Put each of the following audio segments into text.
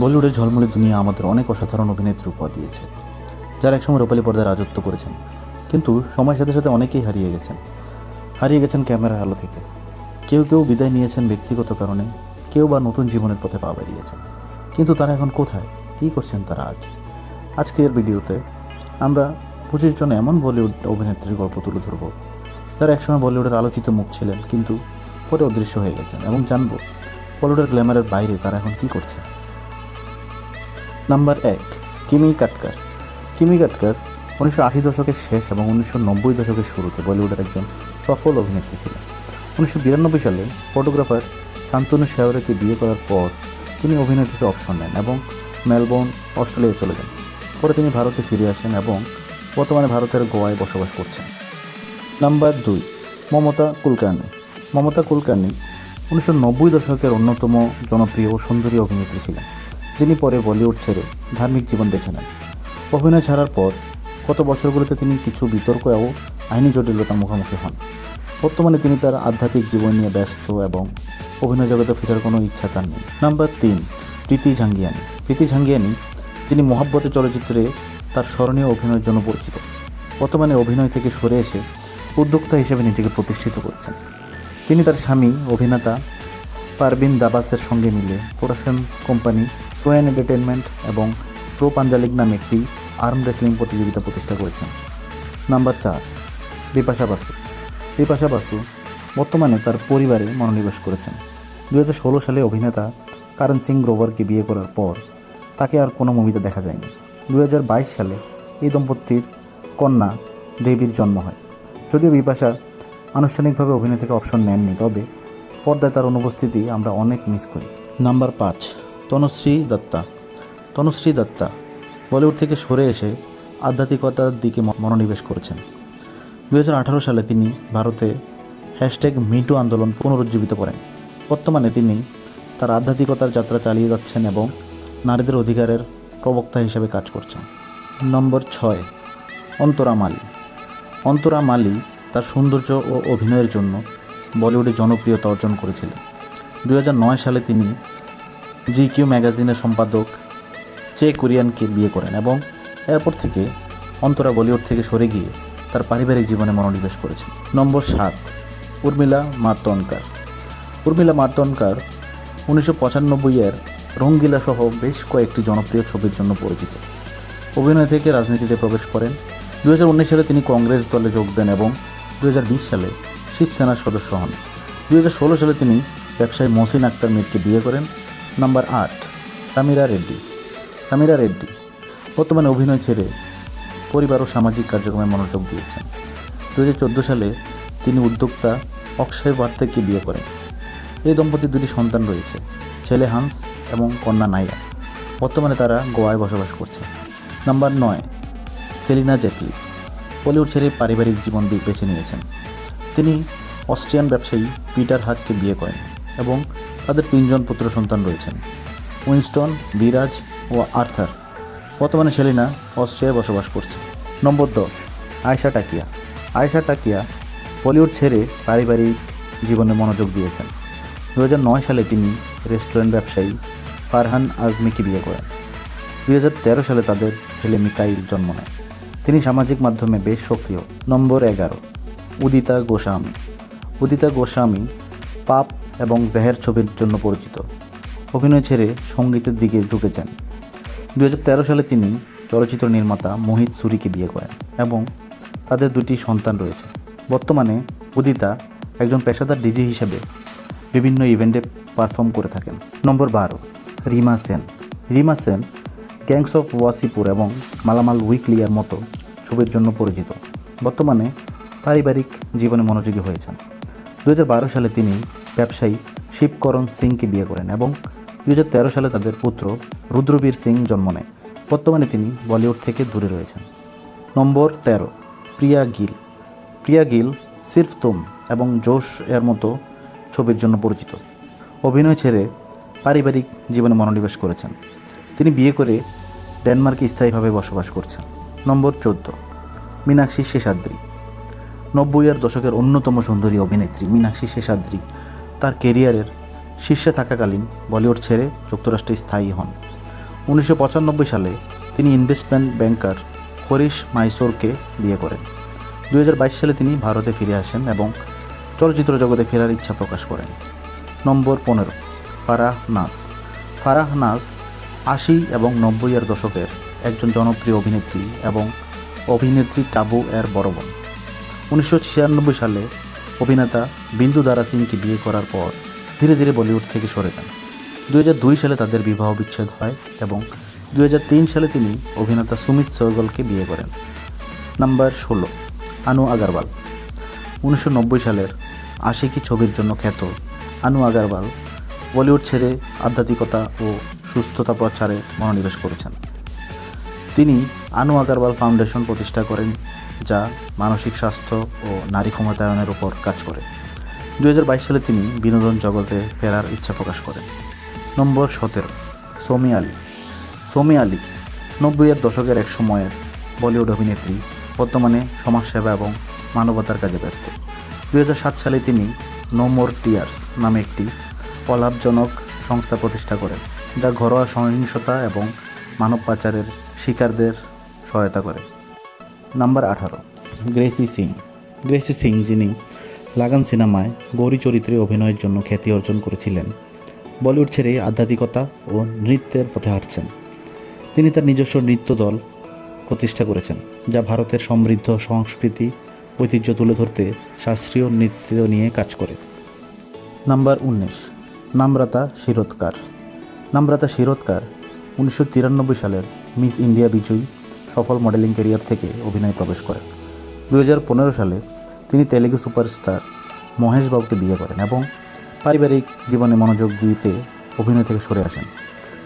বলিউডের ঝলমলে দুনিয়া আমাদের অনেক অসাধারণ অভিনেত্রী উপহার দিয়েছে, যারা একসময় রূপালী পর্দায় রাজত্ব করেছেন। কিন্তু সময়ের সাথে সাথে অনেকেই হারিয়ে গেছেন। হারিয়ে গেছেন ক্যামেরার আলো থেকে। কেউ কেউ বিদায় নিয়েছেন ব্যক্তিগত কারণে, কেউ বা নতুন জীবনের পথে পা বেরিয়েছেন কিন্তু তারা এখন কোথায়? কী করছেন তারা আজ? আজকের ভিডিওতে আমরা পঁচিশ জন এমন বলিউড অভিনেত্রীর গল্প তুলে ধরব, যারা একসময় বলিউডের আলোচিত মুখ ছিলেন, কিন্তু পরে অদৃশ্য হয়ে গেছেন এবং জানব বলিউডের গ্ল্যামারের বাইরে তারা এখন কী করছে। নাম্বার এক, কিমি কাটকার। কিমি কাটকার উনিশশো আশি দশকের শেষ এবং উনিশশো নব্বই দশকের শুরুতে বলিউডের একজন সফল অভিনেত্রী ছিলেন। উনিশশো বিরানব্বই সালে ফটোগ্রাফার শান্তনু শেওরেকে বিয়ে করার পর তিনি অভিনয় থেকে অবসর নেন এবং মেলবোর্ন অস্ট্রেলিয়া চলে যান। পরে তিনি ভারতে ফিরে আসেন এবং বর্তমানে ভারতের গোয়ায় বসবাস করছেন। নাম্বার দুই, মমতা কুলকার্নি। মমতা কুলকার্নি উনিশশো নব্বই দশকের অন্যতম জনপ্রিয় ও সুন্দরী অভিনেত্রী ছিলেন। যিনি পরে বলিউড ছেড়ে ধার্মিক জীবন বেছে নেন। অভিনয় ছাড়ার পর গত বছরগুলোতে তিনি কিছু বিতর্ক ও আইনি জটিলতার মুখোমুখি হন। বর্তমানে তিনি তার আধ্যাত্মিক জীবন নিয়ে ব্যস্ত এবং অভিনয় জগতে ফেরার কোনো ইচ্ছা তার নেই। নাম্বার তিন, প্রীতি ঝাঙ্গিয়ানি। প্রীতি ঝাঙ্গিয়ানি, যিনি মহাব্বতে চলচ্চিত্রে তার স্মরণীয় অভিনয়ের জন্য পরিচিত। বর্তমানে অভিনয় থেকে সরে এসে উদ্যোক্তা হিসেবে নিজেকে প্রতিষ্ঠিত করছেন। তিনি তার স্বামী, অভিনেতা পারবিন দাবাসের সঙ্গে মিলে প্রোডাকশন কোম্পানি সোয়েন এন্টারটেনমেন্ট এবং প্রো পাঞ্জালিক নামে একটি আর্ম রেসলিং প্রতিযোগিতা প্রতিষ্ঠা করেছেন। নাম্বার চার, বিপাশা বাসু। বিপাশা বাসু বর্তমানে তার পরিবারে মনোনিবেশ করেছেন। দু ষোলো সালে অভিনেতা কারণ সিং গ্রোভারকে বিয়ে করার পর তাকে আর কোনো মুভিতে দেখা যায়নি। দু হাজার বাইশ সালে এই দম্পতির কন্যা দেবীর জন্ম হয়। যদিও বিপাশা আনুষ্ঠানিকভাবে অভিনয় থেকে অপশন নেননি, তবে পর্দায় তার অনুপস্থিতি আমরা অনেক মিস করি। নাম্বার পাঁচ তনুশ্রী দত্তা। তনুশ্রী দত্তা বলিউড থেকে সরে এসে আধ্যাত্মিকতার দিকে মনোনিবেশ করেছেন। দু হাজার আঠারো সালে তিনি ভারতে হ্যাশট্যাগ মিটু আন্দোলন পুনরুজ্জীবিত করেন। বর্তমানে তিনি তার আধ্যাত্মিকতার যাত্রা চালিয়ে যাচ্ছেন এবং নারীদের অধিকারের প্রবক্তা হিসেবে কাজ করছেন। নম্বর ছয় অন্তরা মালি অন্তরা মালি তার সৌন্দর্য ও অভিনয়ের জন্য বলিউডে জনপ্রিয়তা অর্জন করেছিলেন। দু হাজার নয় সালে তিনি জি কিউ ম্যাগাজিনের সম্পাদক চে কোরিয়ানকে বিয়ে করেন এবং এরপর থেকে অন্তরা বলিউড থেকে সরে গিয়ে তার পারিবারিক জীবনে মনোনিবেশ করেছেন। নম্বর সাত, উর্মিলা মার্তনকার। উর্মিলা মার্তনকার উনিশশো পঁচানব্বই এর রঙ্গিলা সহ বেশ কয়েকটি জনপ্রিয় ছবির জন্য পরিচিত। অভিনয় থেকে রাজনীতিতে প্রবেশ করেন। দু হাজার উনিশ সালে তিনি কংগ্রেস দলে যোগ দেন এবং দু হাজার বিশ সালে শিবসেনার সদস্য হন। দু হাজার ষোলো সালে তিনি ব্যবসায়ী মহসিন আক্তার মিরকে বিয়ে করেন। নাম্বার আট, সামিরা রেড্ডি। সামিরা রেড্ডি বর্তমানে অভিনয় ছেড়ে পরিবার ও সামাজিক কার্যক্রমে মনোযোগ দিয়েছেন। দু হাজার চোদ্দ সালে তিনি উদ্যোক্তা অক্ষয় বার্তেকে বিয়ে করেন। এই দম্পতির দুটি সন্তান রয়েছে, ছেলে হান্স এবং কন্যা নাইরা বর্তমানে তারা গোয়ায় বসবাস করছে নাম্বার নয়, সেলিনা জেটলি বলিউড ছেড়ে পারিবারিক জীবন বেছে নিয়েছেন। তিনি অস্ট্রিয়ান ব্যবসায়ী পিটার হাতকে বিয়ে করেন এবং তাদের তিনজন পুত্র সন্তান রয়েছেন। উইনস্টন, বিরাজ ও আর্থার। বর্তমানে সেলিনা অস্ট্রিয়ায় বসবাস করছে। নম্বর দশ, আয়শা টাকিয়া। আয়শা টাকিয়া বলিউড ছেড়ে পারিবারিক জীবনে মনোযোগ দিয়েছেন। দু হাজার নয় সালে তিনি রেস্টুরেন্ট ব্যবসায়ী ফারহান আজমিকে বিয়ে করেন। দু হাজার তেরো সালে তাদের ছেলে মিকাইল জন্ম নেয়। তিনি সামাজিক মাধ্যমে বেশ সক্রিয়। নম্বর এগারো, উদিতা গোস্বামী। উদিতা গোস্বামী পাপ এবং জেহের ছবির জন্য পরিচিত। অভিনয় ছেড়ে সঙ্গীতের দিকে ঢুকে যান দু হাজার তেরো সালে তিনি চলচ্চিত্র নির্মাতা মোহিত সুরিকে বিয়ে করেন এবং তাদের দুটি সন্তান রয়েছে। বর্তমানে উদিতা একজন পেশাদার ডিজি হিসেবে বিভিন্ন ইভেন্টে পারফর্ম করে থাকেন। নম্বর বারো, রিমা সেন। রিমা সেন, গ্যাংস অফ ওয়াসিপুর এবং মালামাল উইকলিয়ার মতো ছবির জন্য পরিচিত। বর্তমানে পারিবারিক জীবনে মনোযোগী হয়েছেন। দু হাজার বারো সালে তিনি ব্যবসায়ী শিবকরণ সিংকে বিয়ে করেন এবং দু হাজার তেরো সালে তাদের পুত্র রুদ্রবীর সিং জন্ম নেয় বর্তমানে তিনি বলিউড থেকে দূরে রয়েছেন। নম্বর তেরো, প্রিয়া গিল। প্রিয়া গিল সির্ফ তুম এবং জোশ এর মতো ছবির জন্য পরিচিত। অভিনয় ছেড়ে পারিবারিক জীবনে মনোনিবেশ করেছেন। তিনি বিয়ে করে ডেনমার্কে স্থায়ীভাবে বসবাস করছেন। নম্বর চোদ্দ, মীনাক্ষী শেষাদ্রি। নব্বইয়ের দশকের অন্যতম সুন্দরী অভিনেত্রী মীনাক্ষী শেষাদ্রি তার কেরিয়ারের শীর্ষে থাকাকালীন বলিউড ছেড়ে যুক্তরাষ্ট্রে স্থায়ী হন। উনিশশো পঁচানব্বই সালে তিনি ইনভেস্টমেন্ট ব্যাংকার হরিশ মাইসোরকে বিয়ে করেন। দু হাজার বাইশ সালে তিনি ভারতে ফিরে আসেন এবং চলচ্চিত্র জগতে ফেরার ইচ্ছা প্রকাশ করেন। নম্বর পনেরো, ফারাহ নাজ। ফারাহ নাজ আশি এবং নব্বইয়ের দশকের একজন জনপ্রিয় অভিনেত্রী এবং অভিনেত্রী টাবু এর বড় বোন। উনিশশো ছিয়ানব্বই সালে অভিনেতা বিন্দু দারা সিংকে বিয়ে করার পর ধীরে ধীরে বলিউড থেকে সরে যান। দুই হাজার দুই সালে তাদের বিবাহ বিচ্ছেদ হয় এবং দুই হাজার তিন সালে তিনি অভিনেতা সুমিত সহগলকে বিয়ে করেন। নাম্বার ষোলো, আনু আগারওয়াল। উনিশশো নব্বই সালের আশিকি ছবির জন্য খ্যাত আনু আগারওয়াল বলিউড ছেড়ে আধ্যাত্মিকতা ও সুস্থতা প্রচারে মনোনিবেশ করেছেন। তিনি আনু আগারওয়াল ফাউন্ডেশন প্রতিষ্ঠা করেন যা মানসিক স্বাস্থ্য ও নারী ক্ষমতায়নের উপর কাজ করে। দু হাজার বাইশ সালে তিনি বিনোদন জগতে ফেরার ইচ্ছা প্রকাশ করেন। নম্বর সতেরো, সৌমি আলী। সৌমি আলী নব্বইয়ের দশকের এক সময়ের বলিউড অভিনেত্রী, বর্তমানে সমাজসেবা এবং মানবতার কাজে ব্যস্ত। দু হাজার সাত সালে তিনি নো মোর টিয়ার্স নামে একটি অলাভজনক সংস্থা প্রতিষ্ঠা করেন, যা ঘরোয়া সহিংসতা এবং মানব পাচারের শিকারদের সহায়তা করে। নাম্বার আঠারো, গ্রেসি সিং। গ্রেসি সিং যিনি লাগান সিনেমায় গৌরী চরিত্রে অভিনয়ের জন্য খ্যাতি অর্জন করেছিলেন। বলিউড ছেড়ে আধ্যাত্মিকতা ও নৃত্যের পথে হাঁটছেন। তিনি তার নিজস্ব নৃত্য দল প্রতিষ্ঠা করেছেন, যা ভারতের সমৃদ্ধ সংস্কৃতি, ঐতিহ্য তুলে ধরতে শাস্ত্রীয় নৃত্য নিয়ে কাজ করে। নাম্বার উনিশ, নামরাতা শিরোৎকার। নামরাতা শিরোৎকার উনিশশো তিরানব্বই সালের মিস ইন্ডিয়া বিজয়ী সফল মডেলিং ক্যারিয়ার থেকে অভিনয়ে প্রবেশ করেন। দু হাজার পনেরো সালে তিনি তেলেগু সুপারস্টার মহেশ বাবুকে বিয়ে করেন এবং পারিবারিক জীবনে মনোযোগ দিতে অভিনয় থেকে সরে আসেন।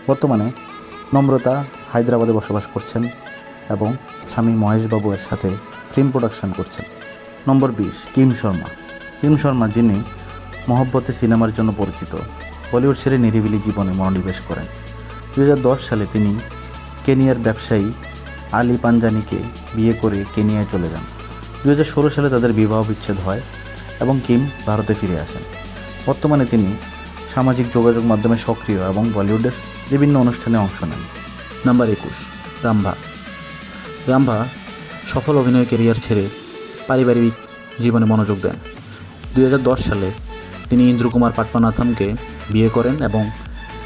বর্তমানে নম্রতা হায়দ্রাবাদে বসবাস করছেন এবং স্বামী মহেশ বাবু এর সাথে ফিল্ম প্রোডাকশন করছেন। নম্বর বিশ, কিম শর্মা। কিম শর্মা, যিনি মহব্বতে সিনেমার জন্য পরিচিত, বলিউড ছেড়ে নিরিবিলি জীবনে মনোনিবেশ করেন। দু হাজার দশ সালে তিনি কেনিয়ার ব্যবসায়ী আলী পাঞ্জানিকে বিয়ে করে কেনিয়ায় চলে যান। দু হাজার ষোলো সালে তাদের বিবাহ বিচ্ছেদ হয় এবং কিম ভারতে ফিরে আসেন। বর্তমানে তিনি সামাজিক যোগাযোগ মাধ্যমে সক্রিয় এবং বলিউডের বিভিন্ন অনুষ্ঠানে অংশ নেন। নাম্বার একুশ, রামভা। রামভা সফল অভিনয় কেরিয়ার ছেড়ে পারিবারিক জীবনে মনোযোগ দেন। দু হাজার দশ সালে তিনি ইন্দ্রকুমার পাটপানাথামকে বিয়ে করেন এবং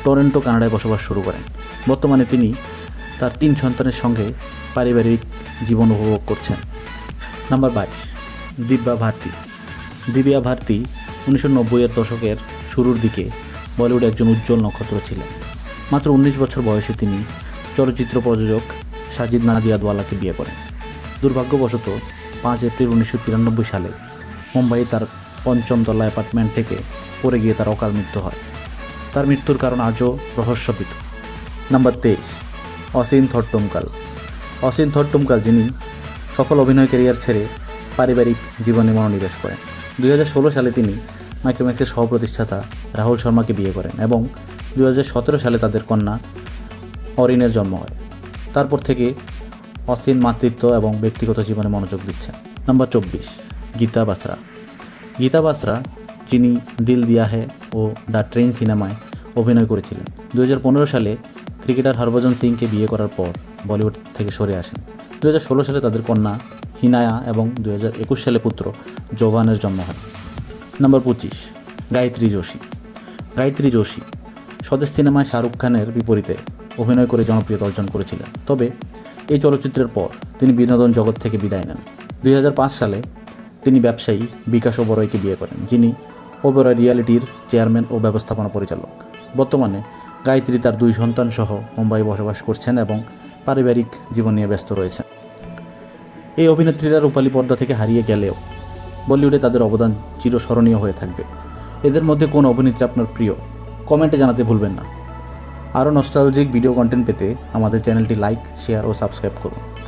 টরেন্টো, কানাডায় বসবাস শুরু করেন। বর্তমানে তিনি তার তিন সন্তানের সঙ্গে পারিবারিক জীবন উপভোগ করছেন। নাম্বার বাইশ, দিব্যা ভারতী। দিব্যা ভারতী উনিশশো নব্বইয়ের দশকের শুরুর দিকে বলিউডে একজন উজ্জ্বল নক্ষত্র ছিলেন। মাত্র উনিশ বছর বয়সে তিনি চলচ্চিত্র প্রযোজক সাজিদ নাদিয়াদওয়ালাকে বিয়ে করেন। দুর্ভাগ্যবশত পাঁচ এপ্রিল উনিশশো তিরানব্বই সালে মুম্বাইয়ে তার পঞ্চম তলা অ্যাপার্টমেন্ট থেকে পড়ে গিয়ে তার অকাল মৃত্যু হয়। তার মৃত্যুর কারণ আজও রহস্যপিত নাম্বার তেইশ অসীন থট্টমকাল। অসীন থট্টমকাল যিনি সফল অভিনয় ক্যারিয়ার ছেড়ে পারিবারিক জীবনে মনোনিবেশ করেন। দুই হাজার ষোলো সালে তিনি মাইক্রোম্যাক্সের সহ প্রতিষ্ঠাতা রাহুল শর্মাকে বিয়ে করেন এবং দু হাজার সতেরো সালে তাদের কন্যা অরিনের জন্ম হয়। তারপর থেকে অসীন মাতৃত্ব এবং ব্যক্তিগত জীবনে মনোযোগ দিচ্ছেন। নাম্বার চব্বিশ, গীতা বাসরা। গীতা বাসরা, যিনি দিল দিয়া হে ও দ্য ট্রেন সিনেমায় অভিনয় করেছিলেন। দু হাজার পনেরো সালে ক্রিকেটার হরভজন সিংকে বিয়ে করার পর বলিউড থেকে সরে আসেন। দুই হাজার ষোলো সালে তাদের কন্যা হিনায়া এবং দুই হাজার একুশ সালে পুত্র জোভানের জন্ম হয়। নম্বর পঁচিশ, গায়ত্রী যোশী। গায়ত্রী যোশী স্বদেশ সিনেমায় শাহরুখ খানের বিপরীতে অভিনয় করে জনপ্রিয়তা অর্জন করেছিলেন। তবে এই চলচ্চিত্রের পর তিনি বিনোদন জগৎ থেকে বিদায় নেন। দুই হাজার পাঁচ সালে তিনি ব্যবসায়ী বিকাশ ওবরয়কে বিয়ে করেন, যিনি ওবরয় রিয়ালিটির চেয়ারম্যান ও ব্যবস্থাপনা পরিচালক। বর্তমানে গায়ত্রী তার দুই সন্তান সহ মুম্বাই বসবাস করছেন এবং পারিবারিক জীবন নিয়ে ব্যস্ত রয়েছেন। এই অভিনেত্রীরা রূপালী পর্দা থেকে হারিয়ে গেলেও বলিউডে তাদের অবদান চিরস্মরণীয় হয়ে থাকবে। এদের মধ্যে কোন অভিনেত্রী আপনার প্রিয়? কমেন্টে জানাতে ভুলবেন না। আরও নস্টালজিক ভিডিও কন্টেন্ট পেতে আমাদের চ্যানেলটি লাইক শেয়ার ও সাবস্ক্রাইব করুন।